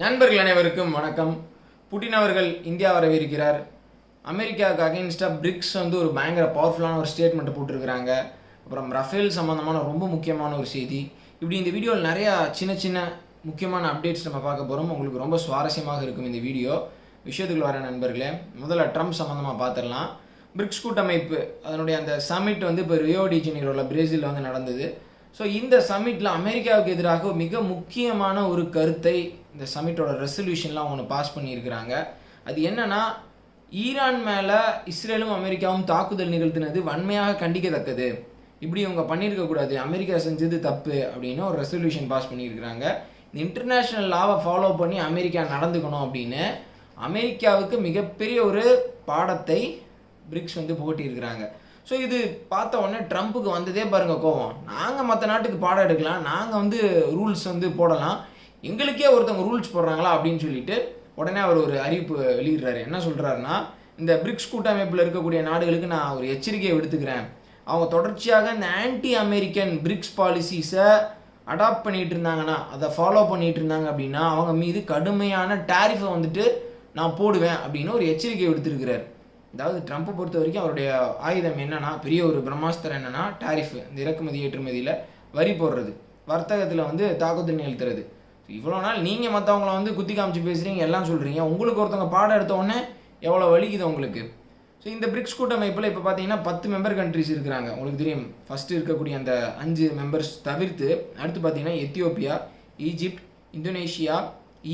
நண்பர்கள் அனைவருக்கும் வணக்கம். புட்டின் அவர்கள் இந்தியா வரவிருக்கிறார் அமெரிக்காவுக்கு அகெயின்ஸ்டாக பிரிக்ஸ் வந்து ஒரு பயங்கர பவர்ஃபுல்லான ஒரு ஸ்டேட்மெண்ட்டை போட்டிருக்கிறாங்க. அப்புறம் ரஃபேல் சம்மந்தமான ரொம்ப முக்கியமான ஒரு செய்தி. இப்படி இந்த வீடியோவில் நிறையா சின்ன சின்ன முக்கியமான அப்டேட்ஸ் நம்ம பார்க்க போகிறோம் உங்களுக்கு ரொம்ப சுவாரஸ்யமாக இருக்கும் இந்த வீடியோ விஷயத்துக்குள்ள வர நண்பர்களே முதல்ல ட்ரம்ப் சம்மந்தமாக பார்த்துடலாம். பிரிக்ஸ் கூட்டமைப்பு அதனுடைய அந்த சமிட் வந்து இப்போ ரியோ டி பிரேசிலில் வந்து நடந்தது. ஸோ இந்த சமிட்டில் அமெரிக்காவுக்கு எதிராக மிக முக்கியமான ஒரு கருத்தை இந்த சமிட்டோட ரெசல்யூஷன்லாம் அவங்க பாஸ் பண்ணியிருக்கிறாங்க. அது என்னென்னா ஈரான் மேலே இஸ்ரேலும் அமெரிக்காவும் தாக்குதல் நிகழ்த்தினது வன்மையாக கண்டிக்கத்தக்கது. இப்படி இவங்க பண்ணியிருக்கக்கூடாது அமெரிக்கா செஞ்சது தப்பு அப்படின்னு ஒரு ரெசல்யூஷன் பாஸ் பண்ணியிருக்கிறாங்க. இந்த இன்டர்நேஷ்னல் லாவை ஃபாலோ பண்ணி அமெரிக்கா நடந்துக்கணும் அப்படின்னு அமெரிக்காவுக்கு மிகப்பெரிய ஒரு பாடத்தை பிரிக்ஸ் வந்து போட்டியிருக்கிறாங்க ஸோ இது பார்த்த உடனே ட்ரம்ப்புக்கு வந்ததே பாருங்க கோவம். நாங்கள் மற்ற நாட்டுக்கு பாடம் எடுக்கலாம் நாங்கள் வந்து ரூல்ஸ் வந்து போடலாம். எங்களுக்கே ஒருத்தவங்க ரூல்ஸ் போடுறாங்களா அப்படின்னு சொல்லிட்டு உடனே அவர் ஒரு அறிவிப்பு வெளியிடுறாரு. என்ன சொல்கிறாருன்னா இந்த பிரிக்ஸ் கூட்டமைப்பில் இருக்கக்கூடிய நாடுகளுக்கு நான் ஒரு எச்சரிக்கையை விடுத்துக்கிறேன். அவங்க தொடர்ச்சியாக இந்த ஆன்டி அமெரிக்கன் பிரிக்ஸ் பாலிசிஸை அடாப்ட் பண்ணிட்டு இருந்தாங்கன்னா அதை ஃபாலோ பண்ணிட்டு இருந்தாங்க அப்படின்னா அவங்க மீது கடுமையான டேரிஃபை வந்துட்டு நான் போடுவேன் அப்படின்னு ஒரு எச்சரிக்கை விடுத்திருக்கிறார். அதாவது ட்ரம்ப்பை பொறுத்த வரைக்கும் அவருடைய ஆயுதம் என்னென்னா பெரிய ஒரு பிரம்மாஸ்திரம் என்னென்னா டாரிஃப் இந்த இறக்குமதி ஏற்றுமதியில் வரி போடுறது. வர்த்தகத்தில் வந்து தாக்குதல் நிகழ்த்துறது. இவ்வளோ நாள் நீங்கள் மற்றவங்கள வந்து குத்தி காமிச்சு பேசுகிறீங்க எல்லாம் சொல்கிறீங்க உங்களுக்கு ஒருத்தவங்க பாடம் எடுத்தவொடனே எவ்வளோ வலிக்குது உங்களுக்கு? ஸோ இந்த பிரிக்ஸ் கூட்டமைப்பில் இப்போ பார்த்தீங்கன்னா பத்து மெம்பர் கண்ட்ரிஸ் இருக்கிறாங்க. உங்களுக்கு தெரியும் ஃபஸ்ட்டு இருக்கக்கூடிய அந்த அஞ்சு மெம்பர்ஸ் தவிர்த்து அடுத்து பார்த்தீங்கன்னா Ethiopia Egypt Indonesia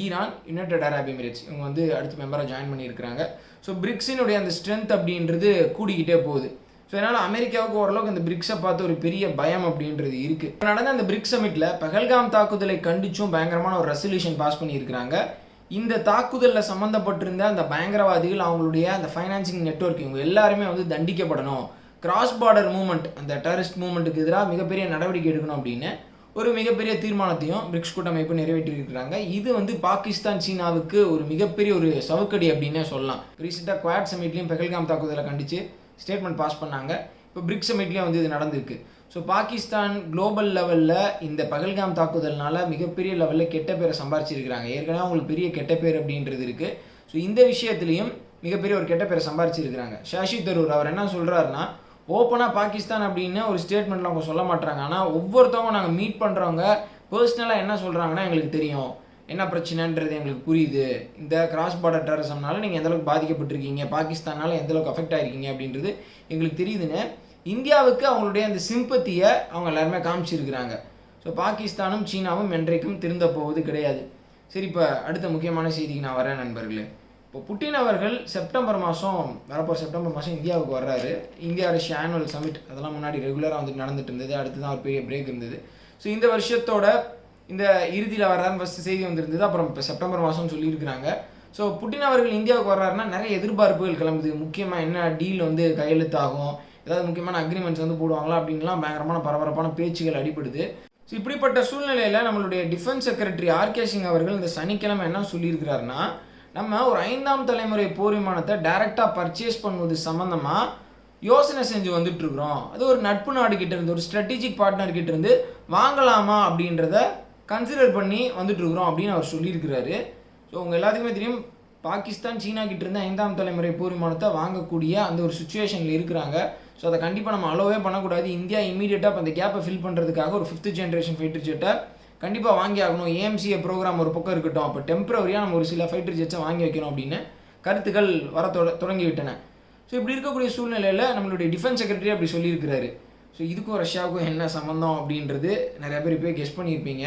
Iran United Arab Emirates இவங்க வந்து அடுத்த மெம்பராக ஜாயின் பண்ணியிருக்கிறாங்க. ஸோ பிரிக்ஸினுடைய அந்த ஸ்ட்ரென்த் அப்படின்றது கூடிக்கிட்டே போகுது. ஸோ அதனால் அமெரிக்காவுக்கு ஓரளவுக்கு அந்த பிரிக்ஸை பார்த்து ஒரு பெரிய பயம் அப்படின்றது இருக்குது நடந்த அந்த பிரிக்ஸ் சமிட்டில் பகல்காம் தாக்குதலை கண்டிச்சும் பயங்கரமான ஒரு ரெசல்யூஷன் பாஸ் பண்ணியிருக்கிறாங்க. இந்த தாக்குதலில் சம்மந்தப்பட்டிருந்த அந்த பயங்கரவாதிகள் அவங்களுடைய அந்த ஃபைனான்சிங் நெட்ஒர்க் இவங்க எல்லாருமே வந்து தண்டிக்கப்படணும். கிராஸ் பார்டர் மூமெண்ட் அந்த டெரரிஸ்ட் மூமெண்ட்டுக்கு எதிராக மிகப்பெரிய நடவடிக்கை எடுக்கணும் அப்படின்னு ஒரு மிகப்பெரிய தீர்மானத்தையும் பிரிக்ஸ் கூட்டமைப்பு நிறைவேற்றியிருக்கிறாங்க. இது வந்து பாகிஸ்தான் சீனாவுக்கு ஒரு மிகப்பெரிய ஒரு சவுக்கடி அப்படின்னே சொல்லலாம். ரீசெண்டாக குவாட் சமிட்லையும் பெகல்காம் தாக்குதலை கண்டித்து ஸ்டேட்மெண்ட் பாஸ் பண்ணாங்க. இப்போ பிரிக்ஸ் சமிட்லேயும் வந்து இது நடந்திருக்கு. ஸோ பாகிஸ்தான் குளோபல் லெவலில் இந்த பகல்காம் தாக்குதல்னால மிகப்பெரிய லெவலில் கெட்ட பேரை சம்பாரிச்சிருக்கிறாங்க. ஏற்கனவே அவங்களுக்கு பெரிய கெட்ட பேர் அப்படின்றது இருக்குது ஸோ இந்த விஷயத்துலையும் மிகப்பெரிய ஒரு கெட்ட பேரை சம்பாரிச்சிருக்கிறாங்க. ஷாஷி தரூர் அவர் என்ன சொல்கிறாருன்னா ஓப்பனாக பாகிஸ்தான் அப்படின்னு ஒரு ஸ்டேட்மெண்ட்டில் அவங்க சொல்ல மாட்டாங்க ஆனால் ஒவ்வொருத்தவங்க நாங்கள் மீட் பண்ணுறவங்க பர்சனலாக என்ன சொல்கிறாங்கன்னா எங்களுக்கு தெரியும். என்ன பிரச்சனைன்றது எங்களுக்கு புரியுது. இந்த கிராஸ் பார்டர் டெரரிசம்னால நீங்கள் எந்தளவுக்கு பாதிக்கப்பட்டிருக்கீங்க? பாகிஸ்தானால் எந்தளவுக்கு அஃபெக்ட் ஆகிருக்கீங்க அப்படின்றது எங்களுக்கு தெரியுதுன்னு இந்தியாவுக்கு அவங்களுடைய அந்த சிம்பத்தியை அவங்க எல்லாருமே காமிச்சிருக்கிறாங்க. ஸோ பாகிஸ்தானும் சீனாவும் என்றைக்கும் திருந்த போவது கிடையாது. சரி இப்போ அடுத்த முக்கியமான செய்திக்கு நான் வரேன் நண்பர்களே. இப்போ புட்டின் அவர்கள் செப்டம்பர் மாதம் வரப்போ செப்டம்பர் மாதம் இந்தியாவுக்கு வர்றாரு. இந்தியா ரஷ்யா ஆனுவல் சமிட் அதெல்லாம் முன்னாடி ரெகுலராக வந்துட்டு நடந்துட்டு இருந்தது. அடுத்து தான் ஒரு பெரிய பிரேக் இருந்தது. ஸோ இந்த வருஷத்தோட இந்த இறுதியில் வர்றாருன்னு ஃபஸ்ட்டு செய்தி வந்திருந்தது. அப்புறம் இப்போ செப்டம்பர் மாதம் சொல்லியிருக்கிறாங்க. ஸோ புட்டின் அவர்கள் இந்தியாவுக்கு வர்றாருன்னா நிறைய எதிர்பார்ப்புகள் கிளம்புது. முக்கியமாக என்ன டீல் வந்து கையெழுத்தாகும்? ஏதாவது முக்கியமான அக்ரிமெண்ட்ஸ் வந்து போடுவாங்களா அப்படின்லாம் பயங்கரமான பரபரப்பான பேச்சுகள் அடிபடுது. ஸோ இப்படிப்பட்ட சூழ்நிலையில் நம்மளுடைய டிஃபென்ஸ் செக்ரட்டரி ஆர்கே சிங் அவர்கள் இந்த சனிக்கிழமை என்ன சொல்லியிருக்கிறாருன்னா நம்ம ஒரு ஐந்தாம் தலைமுறை போர் விமானத்தை டைரெக்டாக பர்ச்சேஸ் பண்ணுவது சம்மந்தமாக யோசனை செஞ்சு வந்துட்டுருக்குறோம். அது ஒரு நட்பு நாடு இருந்து ஒரு ஸ்ட்ராட்டஜிக் பார்ட்னர் இருந்து வாங்கலாமா அப்படின்றத கன்சிடர் பண்ணி வந்துட்டுருக்குறோம் அப்படின்னு அவர் சொல்லியிருக்கிறாரு. ஸோ உங்கள் எல்லாத்துக்குமே தெரியும் பாகிஸ்தான் சீனா கிட்ட இருந்து ஐந்தாம் தலைமுறை போர் விமானத்தை வாங்கக்கூடிய அந்த ஒரு சுச்சுவேஷனில் இருக்கிறாங்க. ஸோ அதை கண்டிப்பாக நம்ம அலோவே பண்ணக்கூடாது. இந்தியா இமீடியட்டாக அந்த கேப்பை ஃபில் பண்ணுறதுக்காக ஒரு ஃபிஃப்த் ஜென்ரேஷன் ஃபைட்டர் ஜெட்டை கண்டிப்பாக வாங்கி ஆகணும். ஏஎம்சிஏ ப்ரோக்ராம் ஒரு பக்கம் இருக்கட்டும். அப்போ டெம்பரவரியாக நம்ம ஒரு சில ஃபைட்டர் ஜெட்ஸை வாங்கி வைக்கணும் அப்படின்னு கருத்துக்கள் வர தொட ஸோ இப்படி இருக்கக்கூடிய சூழ்நிலையில் நம்மளுடைய டிஃபென்ஸ் செக்ரட்டரி அப்படி சொல்லியிருக்கிறாரு. ஸோ இதுக்கும் ரஷ்யாவுக்கும் என்ன சம்மந்தம் அப்படின்றது நிறைய பேர் இப்போ கெஸ் பண்ணியிருப்பீங்க.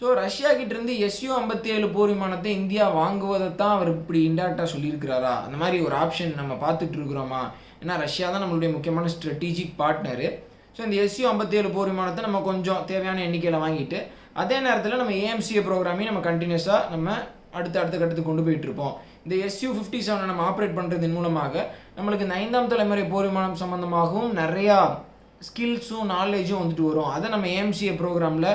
ஸோ ரஷ்யா கிட்டேருந்து எஸ்யூ ஐம்பத்தி ஏழு போர் விமானத்தை இந்தியா வாங்குவதை தான் அவர் இப்படி இன்டேரக்டாக சொல்லியிருக்கிறாரா? அந்த மாதிரி ஒரு ஆப்ஷன் நம்ம பார்த்துட்டு இருக்கிறோமா? ஏன்னா ரஷ்யா தான் நம்மளுடைய முக்கியமான ஸ்ட்ராட்டஜிக் பார்ட்னரு ஸோ இந்த எஸ்யூ ஐம்பத்தி ஏழு போர் விமானத்தை நம்ம கொஞ்சம் தேவையான எண்ணிக்கையில் வாங்கிட்டு அதே நேரத்தில் நம்ம ஏஎம்சிஏ ப்ரோக்ராமையும் நம்ம கண்டினியூஸாக நம்ம அடுத்த அடுத்த கட்டத்துக்கு கொண்டு போயிட்டு இருப்போம் இந்த எஸ்யூ ஃபிஃப்டி செவனை நம்ம ஆப்ரேட் பண்ணுறதன் மூலமாக நம்மளுக்கு இந்த ஐந்தாம் தலைமுறை போர் விமானம் சம்மந்தமாகவும் நிறையா ஸ்கில்ஸும் நாலேஜும் வந்துட்டு வரும். அதை நம்ம ஏஎம்சிஏ ப்ரோக்ராமில்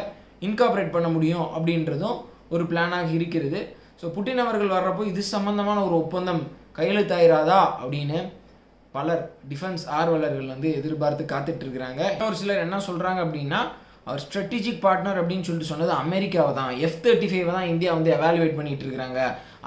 இன்காப்ரேட் பண்ண முடியும் அப்படின்றதும் ஒரு பிளானாக இருக்கிறது. ஸோ புட்டின் அவர்கள் வர்றப்போ இது சம்மந்தமான ஒரு ஒப்பந்தம் கையெழுத்தாயிராதா அப்படின்னு பலர் டிஃபென்ஸ் ஆர்வலர்கள் வந்து எதிர்பார்த்து காத்துட்டு இருக்கிறாங்க. ஒரு சிலர் என்ன சொல்கிறாங்க அப்படின்னா அவர் ஸ்ட்ராட்டஜிக் பார்ட்னர் அப்படின்னு சொல்லிட்டு சொன்னது அமெரிக்காவை தான். எஃப் தேர்ட்டி ஃபைவ் தான் இந்தியா வந்து எவாலுவேட் பண்ணிகிட்டு இருக்காங்க.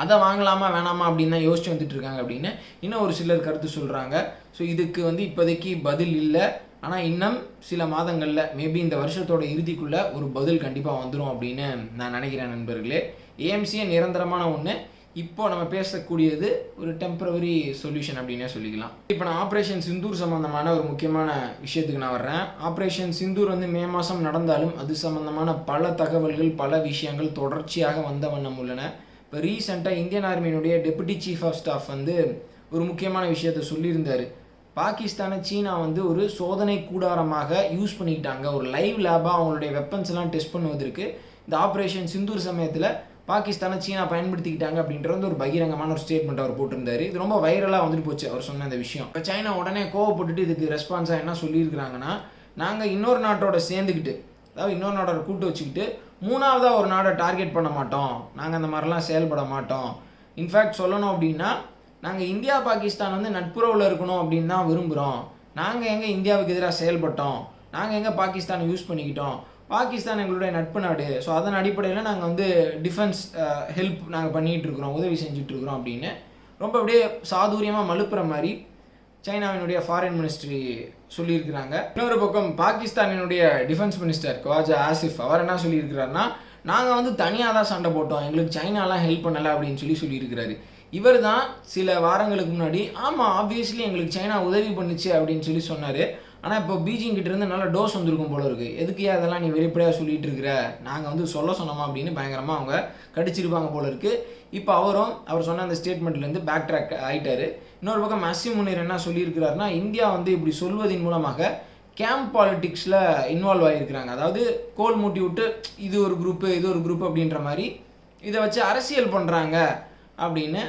அதை வாங்கலாமா வேணாமா அப்படின்னு தான் யோசிச்சு வந்துட்டு இருக்காங்க அப்படின்னு இன்னும் ஒரு சிலர் கருத்து சொல்கிறாங்க ஸோ இதுக்கு வந்து இப்போதைக்கு பதில் இல்லை. ஆனால் இன்னும் சில மாதங்களில் மேபி இந்த வருஷத்தோட இறுதிக்குள்ளே ஒரு பதில் கண்டிப்பாக வந்துடும் அப்படின்னு நான் நினைக்கிறேன் நண்பர்களே. ஏஎம்சியை நிரந்தரமான ஒன்று இப்போ நம்ம பேசக்கூடியது ஒரு டெம்பரவரி சொல்யூஷன் அப்படின்னே சொல்லிக்கலாம். இப்போ நான் ஆப்ரேஷன் சிந்தூர் சம்மந்தமான ஒரு முக்கியமான விஷயத்துக்கு நான் வர்றேன். ஆப்ரேஷன் சிந்தூர் வந்து மே மாதம் நடந்தாலும் அது சம்மந்தமான பல தகவல்கள் பல விஷயங்கள் தொடர்ச்சியாக வந்த வண்ணம் உள்ளன. இப்போ ரீசெண்டாக இந்தியன் ஆர்மியினுடைய டெபுட்டி சீஃப் ஆஃப் ஸ்டாஃப் வந்து ஒரு முக்கியமான விஷயத்த சொல்லியிருந்தார். பாகிஸ்தானை சீனா வந்து ஒரு சோதனை கூடாரமாக யூஸ் பண்ணிக்கிட்டாங்க. ஒரு லைவ் லேபாக அவங்களுடைய வெப்பன்ஸ்லாம் டெஸ்ட் பண்ணுவதற்கு. இந்த ஆப்ரேஷன் சிந்தூர் சமயத்தில் பாகிஸ்தானை சீனா பயன்படுத்திக்கிட்டாங்க அப்படின்ற வந்து ஒரு பகிரங்கமான ஒரு ஸ்டேட்மெண்ட் அவர் போட்டிருந்தாரு. இது ரொம்ப வைரலாக வந்துட்டு போச்சு அவர் சொன்ன அந்த விஷயம். இப்போ சைனா உடனே கோவப்பட்டுட்டு இதுக்கு ரெஸ்பான்ஸாக என்ன சொல்லியிருக்கிறாங்கன்னா நாங்கள் இன்னொரு நாட்டோட சேர்ந்துக்கிட்டு அதாவது இன்னொரு நாட்டோட கூட்டு வச்சுக்கிட்டு மூணாவதாக ஒரு நாடை டார்கெட் பண்ண மாட்டோம். நாங்கள் அந்த மாதிரிலாம் செயல்பட மாட்டோம். இன்ஃபேக்ட் சொல்லணும் அப்படின்னா நாங்கள் இந்தியா பாகிஸ்தான் வந்து நட்புறவில் இருக்கணும் அப்படின்னு தான் விரும்புகிறோம் நாங்கள் எங்கே இந்தியாவுக்கு எதிராக செயல்பட்டோம்? நாங்கள் எங்கே பாகிஸ்தானை யூஸ் பண்ணிக்கிட்டோம்? பாகிஸ்தான் எங்களுடைய நட்பு நாடு. ஸோ அதன் அடிப்படையில் நாங்கள் வந்து டிஃபென்ஸ் ஹெல்ப் நாங்கள் பண்ணிகிட்டு இருக்கிறோம் உதவி செஞ்சுட்டு இருக்கிறோம் அப்படின்னு. ரொம்ப அப்படியே சாதுரியமாக மலுப்புற மாதிரி சைனாவினுடைய ஃபாரின் மினிஸ்ட்ரி சொல்லியிருக்கிறாங்க. இன்னொரு பக்கம் பாகிஸ்தானினுடைய டிஃபென்ஸ் மினிஸ்டர் கவாஜா ஆசிஃப் அவர் என்ன சொல்லியிருக்கிறாருன்னா நாங்கள் வந்து தனியாக தான் சண்டை போட்டோம் எங்களுக்கு சைனாலாம் ஹெல்ப் பண்ணலை அப்படின்னு சொல்லி சொல்லியிருக்கிறாரு. இவர் தான் சில வாரங்களுக்கு முன்னாடி ஆமாம் ஆப்வியஸ்லி எங்களுக்கு சைனா உதவி பண்ணுச்சு அப்படின்னு சொல்லி சொன்னார். ஆனால் இப்போ பீஜிங் கிட்ட இருந்து நல்ல டோஸ் வந்திருக்கும் போல இருக்குது எதுக்கு அதெல்லாம் நீ வெளிப்படையாக சொல்லிட்டு இருக்கிற? நாங்கள் வந்து சொல்ல சொன்னோமா அப்படின்னு பயங்கரமாக அவங்க கடிச்சிருப்பாங்க போல இருக்குது இப்போ அவரும் அவர் சொன்ன அந்த ஸ்டேட்மெண்ட்லேருந்து பேக் ட்ராக் ஆகிட்டார் இன்னொரு பக்கம் மசி முனிர் என்ன சொல்லியிருக்கிறாருன்னா இந்தியா வந்து இப்படி சொல்வதன் மூலமாக கேம்ப் பாலிட்டிக்ஸில் இன்வால்வ் ஆகியிருக்கிறாங்க அதாவது கோல் மூட்டி விட்டு இது ஒரு குரூப்பு இது ஒரு குரூப் அப்படின்ற மாதிரி இதை வச்சு அரசியல் பண்ணுறாங்க அப்படின்னு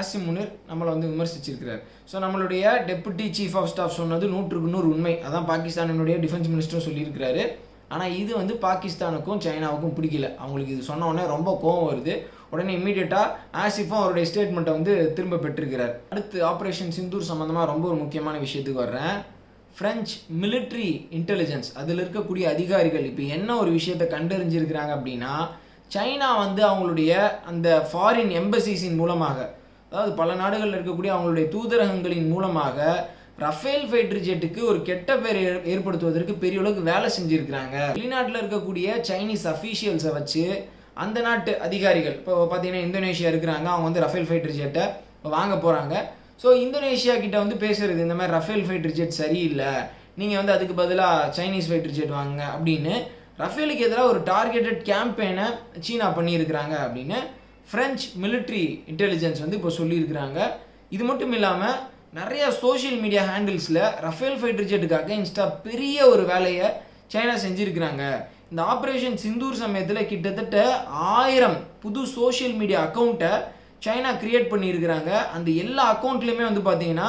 அசி முனிர் நம்மளை வந்து விமர்சிச்சிருக்கிறார். ஸோ நம்மளுடைய டெப்புட்டி சீஃப் ஆஃப் ஸ்டாஃப் சொன்னது நூற்றுக்கு நூறு உண்மை. அதான் பாகிஸ்தானினுடைய டிஃபென்ஸ் மினிஸ்டரும் சொல்லியிருக்கிறாரு. ஆனால் இது வந்து பாகிஸ்தானுக்கும் சைனாவுக்கும் பிடிக்கல. அவங்களுக்கு இது சொன்ன உடனே ரொம்ப கோவம் வருது. உடனே இம்மீடியட்டாக ஆசிஃபும் அவருடைய ஸ்டேட்மெண்ட்டை வந்து திரும்ப பெற்றிருக்கிறார். அடுத்து ஆப்ரேஷன் சிந்தூர் சம்மந்தமாக ரொம்ப ஒரு முக்கியமான விஷயத்துக்கு வர்றேன். ஃப்ரெஞ்ச் மிலிட்ரி இன்டெலிஜென்ஸ் அதில் இருக்கக்கூடிய அதிகாரிகள் இப்போ என்ன ஒரு விஷயத்தை கண்டறிஞ்சிருக்கிறாங்க அப்படின்னா சைனா வந்து அவங்களுடைய அந்த ஃபாரின் எம்பசிஸின் மூலமாக அதாவது பல நாடுகளில் இருக்கக்கூடிய அவங்களுடைய தூதரகங்களின் மூலமாக ரஃபேல் ஃபைட்டர் ஜெட்டுக்கு ஒரு கெட்ட பேர் ஏற்படுத்துவதற்கு பெரிய அளவுக்கு வேலை செஞ்சுருக்கிறாங்க. வெளிநாட்டில் இருக்கக்கூடிய சைனீஸ் அஃபீஷியல்ஸை வச்சு அந்த நாட்டு அதிகாரிகள் இப்போ பார்த்தீங்கன்னா இந்தோனேஷியா இருக்கிறாங்க அவங்க வந்து ரஃபேல் ஃபைட்டர் ஜெட்டை வாங்க போகிறாங்க ஸோ இந்தோனேஷியா கிட்ட வந்து பேசுறது இந்த மாதிரி ரஃபேல் ஃபைட்டர் ஜெட் சரியில்லை நீங்கள் வந்து அதுக்கு பதிலாக சைனீஸ் ஃபைட்டர் ஜெட் வாங்குங்க அப்படின்னு ரஃபேலுக்கு எதிராக ஒரு டார்கெட்டட் கேம்பெயினை சீனா பண்ணியிருக்கிறாங்க அப்படின்னு ஃப்ரெஞ்ச் மிலிட்ரி இன்டெலிஜென்ஸ் வந்து இப்போ சொல்லியிருக்கிறாங்க. இது மட்டும் இல்லாமல் நிறைய சோஷியல் மீடியா ஹேண்டில்ஸில் ரஃபேல் ஃபைட்டர் ஜெட்டுக்காக இன்ஸ்டா பெரிய ஒரு வேலையை சைனா செஞ்சுருக்கிறாங்க. இந்த ஆப்ரேஷன் சிந்தூர் சமயத்தில் கிட்டத்தட்ட ஆயிரம் புது சோஷியல் மீடியா அக்கௌண்ட்டை சைனா கிரியேட் பண்ணியிருக்கிறாங்க. அந்த எல்லா அக்கௌண்ட்லேயுமே வந்து பார்த்தீங்கன்னா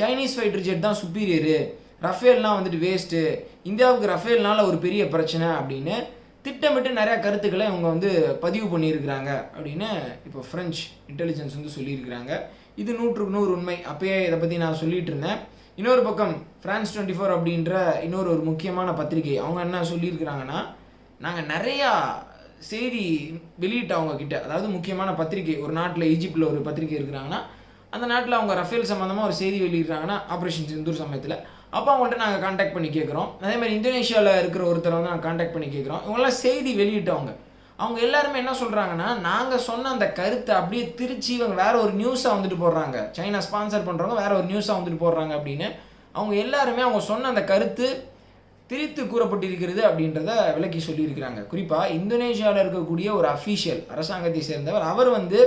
சைனீஸ் ஃபைட்டர் ஜெட் தான் சுப்பீரியரு ரஃபேல்லாம் வந்துட்டு வேஸ்ட்டு இந்தியாவுக்கு ரஃபேல்னால ஒரு பெரிய பிரச்சனை அப்படின்னு திட்டமிட்டு நிறையா கருத்துக்களை இவங்க வந்து பதிவு பண்ணியிருக்கிறாங்க அப்படின்னு இப்போ ஃப்ரெஞ்ச் இன்டெலிஜென்ஸ் வந்து சொல்லியிருக்கிறாங்க. இது நூற்றுக்கு நூறு உண்மை. அப்பயே இதை பற்றி நான் சொல்லிட்டு இருந்தேன். இன்னொரு பக்கம் ஃப்ரான்ஸ் டுவெண்ட்டி ஃபோர் அப்படின்ற இன்னொரு ஒரு முக்கியமான பத்திரிகை அவங்க என்ன சொல்லியிருக்கிறாங்கன்னா நாங்கள் நிறையா செய்தி வெளியிட்ட அவங்கக்கிட்ட அதாவது முக்கியமான பத்திரிகை ஒரு நாட்டில் ஈஜிப்டில் ஒரு பத்திரிகை இருக்கிறாங்கன்னா அந்த நாட்டில் அவங்க ரஃபேல் சம்மந்தமாக ஒரு செய்தி வெளியிடுறாங்கன்னா ஆப்ரேஷன் சிந்தூர் சமயத்தில் அப்போ அவங்கள்ட்ட நாங்கள் காண்டாக்ட் பண்ணி கேட்குறோம் அதே மாதிரி இந்தோனேஷியாவில் இருக்கிற ஒருத்தரை வந்து நாங்கள் காண்டாக்ட் பண்ணி கேட்குறோம் இவங்கெல்லாம் செய்தி வெளியிட்டவங்க அவங்க. எல்லாருமே என்ன சொல்கிறாங்கன்னா நாங்கள் சொன்ன அந்த கருத்தை அப்படியே திருச்சி இவங்க வேற ஒரு நியூஸாக வந்துட்டு போடுறாங்க. சைனா ஸ்பான்சர் பண்ணுறவங்க வேற ஒரு நியூஸாக வந்துட்டு போடுறாங்க அப்படின்னு. அவங்க எல்லாருமே அவங்க சொன்ன அந்த கருத்து திரித்து கூறப்பட்டிருக்கிறது அப்படின்றத விளக்கி சொல்லியிருக்கிறாங்க. குறிப்பாக இந்தோனேஷியாவில் இருக்கக்கூடிய ஒரு அஃபீஷியல் அரசாங்கத்தை சேர்ந்தவர் அவர் வந்து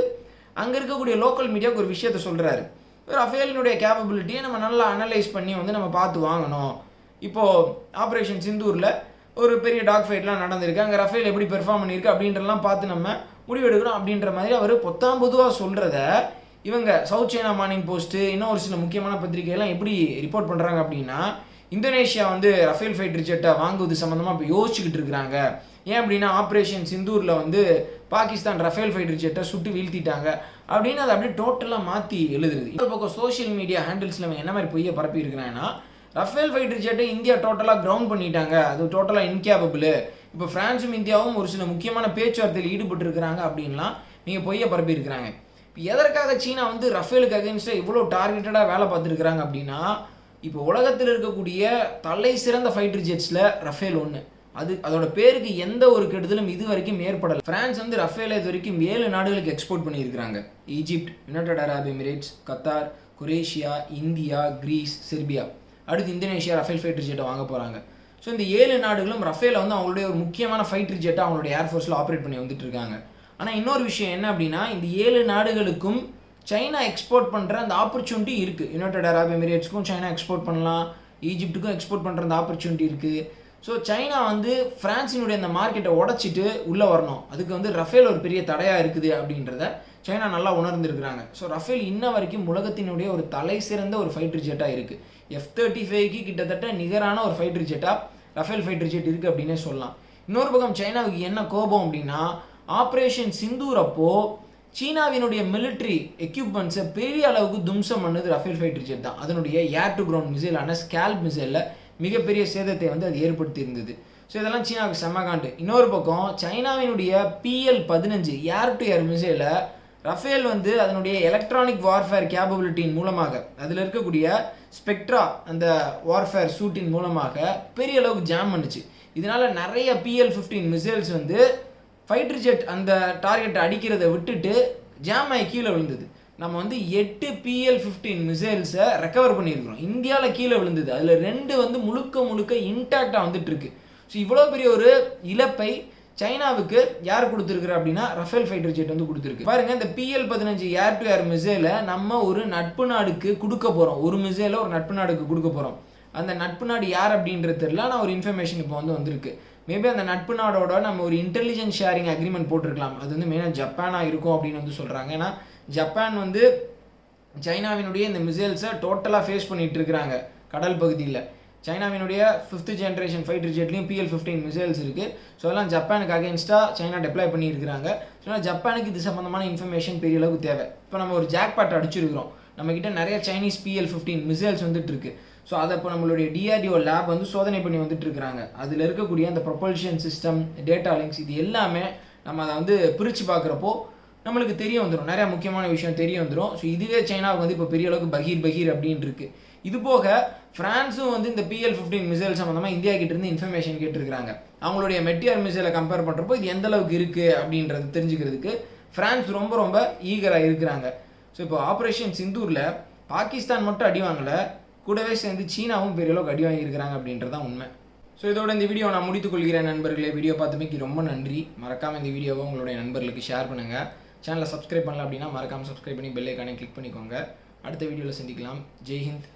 அங்கே இருக்கக்கூடிய லோக்கல் மீடியாவுக்கு ஒரு விஷயத்த சொல்கிறாரு ரஃபேலினுடைய கேப்பபிலிட்டியை நம்ம நல்லா அனலைஸ் பண்ணி வந்து நம்ம பார்த்து வாங்கணும். இப்போது ஆப்ரேஷன் சிந்தூரில் ஒரு பெரிய டாக் ஃபைட்லாம் நடந்திருக்கு. அங்கே ரஃபேல் எப்படி பெர்ஃபார்ம் பண்ணியிருக்கு அப்படின்றலாம் பார்த்து நம்ம முடிவெடுக்கணும் அப்படின்ற மாதிரி அவர் பொத்தாம் பொதுவாக சொல்கிறத இவங்க சவுத் சைனா மார்னிங் போஸ்ட்டு இன்னும் ஒரு சில முக்கியமான பத்திரிகையெல்லாம் எப்படி ரிப்போர்ட் பண்ணுறாங்க அப்படின்னா இந்தோனேஷியா வந்து ரஃபேல் ஃபைட்டர் ஜெட்டை வாங்குவது சம்மந்தமாக இப்போ யோசிச்சுக்கிட்டு இருக்கிறாங்க. ஏன் அப்படின்னா ஆப்ரேஷன் சிந்தூரில் வந்து பாகிஸ்தான் ரஃபேல் ஃபைட்டர் ஜெட்டை சுட்டு வீழ்த்திட்டாங்க. அப்படின்னு அதை அப்படியே டோட்டலாக மாற்றி எழுதுறது. இந்த பக்கம் சோஷியல் மீடியா ஹேண்டில்ஸில் அவன் என்ன மாதிரி பொய்யை பரப்பி இருக்கிறாங்கன்னா ரஃபேல் ஃபைட்டர் ஜெட்டை இந்தியா டோட்டலாக கிரவுண்ட் பண்ணிட்டாங்க. அது டோட்டலாக இன்கேபபிள் இப்போ ஃப்ரான்ஸும் இந்தியாவும் ஒரு சில முக்கியமான பேச்சுவார்த்தையில் ஈடுபட்டு இருக்கிறாங்க அப்படின்லாம் நீங்கள் பொய்யை பரப்பி இருக்கிறாங்க இப்போ எதற்காக சீனா வந்து ரஃபேலுக்கு அகேன்ஸ்டாக இவ்வளோ டார்கெட்டடாக வேலை பார்த்துருக்குறாங்க அப்படின்னா இப்போ உலகத்தில் இருக்கக்கூடிய தலை சிறந்த ஃபைட்டர் ஜெட்ஸில் ரஃபேல் ஒன்று அது அதோட பேருக்கு எந்த ஒரு கெடுதலும் இது வரைக்கும் ஏற்படலை. பிரான்ஸ் வந்து ரஃபேலை இது வரைக்கும் ஏழு நாடுகளுக்கு எக்ஸ்போர்ட் பண்ணியிருக்கிறாங்க. Egypt United Arab Emirates Qatar Croatia India Greece Serbia. அடுத்து இந்தோனேஷியா ரஃபேல் ஃபைட்டர் ஜெட்டை வாங்க போகிறாங்க ஸோ இந்த ஏழு நாடுகளும் ரஃபேலை வந்து அவங்களுடைய ஒரு முக்கியமான ஃபைட்டர் ஜெட்டை அவங்களுடைய ஏர்ஃபோர்ஸில் ஆப்ரேட் பண்ணி வந்துட்டு இருக்காங்க. ஆனால் இன்னொரு விஷயம் என்ன அப்படின்னா இந்த ஏழு நாடுகளுக்கும் சைனா எக்ஸ்போர்ட் பண்ணுற அந்த ஆப்பர்ச்சுனிட்டி இருக்குது யுனைடட் அரப் எமிரேட்ஸ்க்கும் சைனா எக்ஸ்போர்ட் பண்ணலாம். ஈஜிப்ட்டுக்கும் எக்ஸ்போர்ட் பண்ணுற அந்த ஆப்பர்ச்சுனிட்டி இருக்குது ஸோ சைனா வந்து ஃப்ரான்ஸினுடைய அந்த மார்க்கெட்டை உடச்சிட்டு உள்ளே வரணும். அதுக்கு வந்து ரஃபேல் ஒரு பெரிய தடையாக இருக்குது அப்படின்றத சைனா நல்லா உணர்ந்துருக்குறாங்க. ஸோ ரஃபேல் இன்ன வரைக்கும் உலகத்தினுடைய ஒரு தலை சிறந்த ஒரு ஃபைட்டர் ஜெட்டாக இருக்குது எஃப் தேர்ட்டி ஃபைவ்க்கு கிட்டத்தட்ட நிகரான ஒரு ஃபைட்டர் ஜெட்டாக ரஃபேல் ஃபைட்டர் ஜெட் இருக்குது அப்படின்னே சொல்லலாம். இன்னொரு பக்கம் சைனாவுக்கு என்ன கோபம் அப்படின்னா ஆப்ரேஷன் சிந்தூர் அப்போ சீனாவினுடைய மிலிட்ரி எக்யூப்மெண்ட்ஸை பெரிய அளவுக்கு தும்சம் பண்ணது ரஃபேல் ஃபைட்டர் ஜெட் தான். அதனுடைய ஏர் டு கிரவுண்ட் மிசைலான ஸ்கேல்ப் மிசைலில் மிகப்பெரிய சேதத்தை வந்து அது ஏற்படுத்தி இருந்தது ஸோ இதெல்லாம் சீனாவுக்கு செம்மகாண்டு இன்னொரு பக்கம் சைனாவினுடைய பிஎல் பதினஞ்சு ஏர் டு ஏர் மிசைலை ரஃபேல் வந்து அதனுடைய எலக்ட்ரானிக் வார்ஃபேர் கேப்பபிலிட்டியின் மூலமாக அதில் இருக்கக்கூடிய ஸ்பெக்ட்ரா அந்த வார்ஃபேர் சூட்டின் மூலமாக பெரிய அளவுக்கு ஜாம் பண்ணுச்சு. இதனால நிறைய பிஎல் ஃபிஃப்டீன் மிசைல்ஸ் வந்து ஃபைட்டர் ஜெட் அந்த டார்கெட்டை அடிக்கிறத விட்டுட்டு ஜாம் ஆகி கீழே விழுந்தது. நம்ம வந்து எட்டு பிஎல் ஃபிஃப்டீன் மிசைல்ஸை ரெக்கவர் பண்ணியிருக்கிறோம். இந்தியாவில் கீழே விழுந்தது. அதில் ரெண்டு வந்து முழுக்க முழுக்க இன்டாக்டாக வந்துட்டு இருக்கு ஸோ இவ்வளோ பெரிய ஒரு இழப்பை சைனாவுக்கு யார் கொடுத்துருக்குற அப்படின்னா ரஃபேல் ஃபைட்டர் ஜெட் வந்து கொடுத்துருக்கு. பாருங்க இந்த பிஎல் பதினஞ்சு ஏர் டு ஏர் மிசைலை நம்ம ஒரு நட்பு நாடுக்கு கொடுக்க போகிறோம் ஒரு மிசைலை ஒரு நட்பு நாடுக்கு கொடுக்க போகிறோம் அந்த நட்பு நாடு யார் அப்படின்றது தெரியல. ஆனால் ஒரு இன்ஃபர்மேஷன் இப்போ வந்து வந்திருக்கு. மேபி அந்த நட்பு நாடோட நம்ம ஒரு இன்டெலிஜென்ஸ் ஷேரிங் அக்ரிமெண்ட் போட்டிருக்கலாம். அது வந்து மெயினாக ஜப்பானாக இருக்கும் அப்படின்னு வந்து சொல்கிறாங்க ஏன்னா ஜப்பான் வந்து சைனாவினுடைய இந்த மிசைல்ஸை டோட்டலாக ஃபேஸ் பண்ணிட்டு இருக்கிறாங்க கடல் பகுதியில். சைனாவினுடைய ஃபிஃப்த் ஜென்ரேஷன் ஃபைட்டர் ஜெட்லையும் பிஎல் ஃபிஃப்டீன் மிசைல்ஸ் இருக்குது ஸோ அதெல்லாம் ஜப்பானுக்கு அகேன்ஸ்டாக சைனா டெப்ளை பண்ணியிருக்கிறாங்க. ஸோ அதனால் ஜப்பானுக்கு இது சம்மந்தமான இன்ஃபர்மேஷன் பெரிய அளவுக்கு தேவை. இப்போ நம்ம ஒரு ஜாக் பாட் அடிச்சிருக்கிறோம். நம்மக்கிட்ட நிறைய சைனீஸ் பிஎல் ஃபிஃப்டீன் மிசைல்ஸ் வந்துட்டு இருக்கு. ஸோ அதை இப்போ நம்மளுடைய டிஆர்டிஓ லேப் வந்து சோதனை பண்ணி வந்துட்டு இருக்கிறாங்க. அதில் இருக்கக்கூடிய அந்த ப்ரொபல்ஷன் சிஸ்டம் டேட்டா லிங்க்ஸ் இது எல்லாமே நம்ம அதை வந்து பிரித்து பார்க்குறப்போ நம்மளுக்கு தெரிய வந்துடும் நிறையா முக்கியமான விஷயம் தெரிய வந்துடும் ஸோ இதுவே சைனாவுக்கு வந்து இப்போ பெரிய அளவுக்கு பகீர் பகீர் அப்படின்னு இருக்கு. இது போக ஃப்ரான்ஸும் வந்து இந்த பிஎல் ஃபிஃப்டீன் மிசைல் சம்மந்தமாக இந்தியா கிட்ட இருந்து இன்ஃபர்மேஷன் கேட்டிருக்காங்க அவங்களுடைய மெட்டியார் மிசைலை கம்பேர் பண்ணுறப்போ இது எந்த அளவுக்கு இருக்குது அப்படின்றது தெரிஞ்சுக்கிறதுக்கு ஃப்ரான்ஸ் ரொம்ப ரொம்ப ஈகராக இருக்கிறாங்க. ஸோ இப்போ ஆப்ரேஷன் சிந்தூரில் பாகிஸ்தான் மட்டும் அடி வாங்கலை கூடவே சேர்ந்து சீனாவும் பெரிய அளவுக்கு அடி வாங்கியிருக்கிறாங்க அப்படின்றது தான் உண்மை. ஸோ இதோட இந்த வீடியோ நான் முடித்துக்கொள்கிறேன் நண்பர்களே. வீடியோ பார்த்தமைக்கு ரொம்ப நன்றி. மறக்காமல் இந்த வீடியோவை உங்களுடைய நண்பர்களுக்கு ஷேர் பண்ணுங்கள் சேனலை சப்ஸ்கிரைப் பண்ணல அப்படின்னா மறக்காமல் சப்ஸ்கிரைப் பண்ணி பெல்லைக்கானே கிளிக் பண்ணிக்கோங்க. அடுத்த வீடியோவில் சந்திக்கலாம். ஜெய் ஹிந்த்.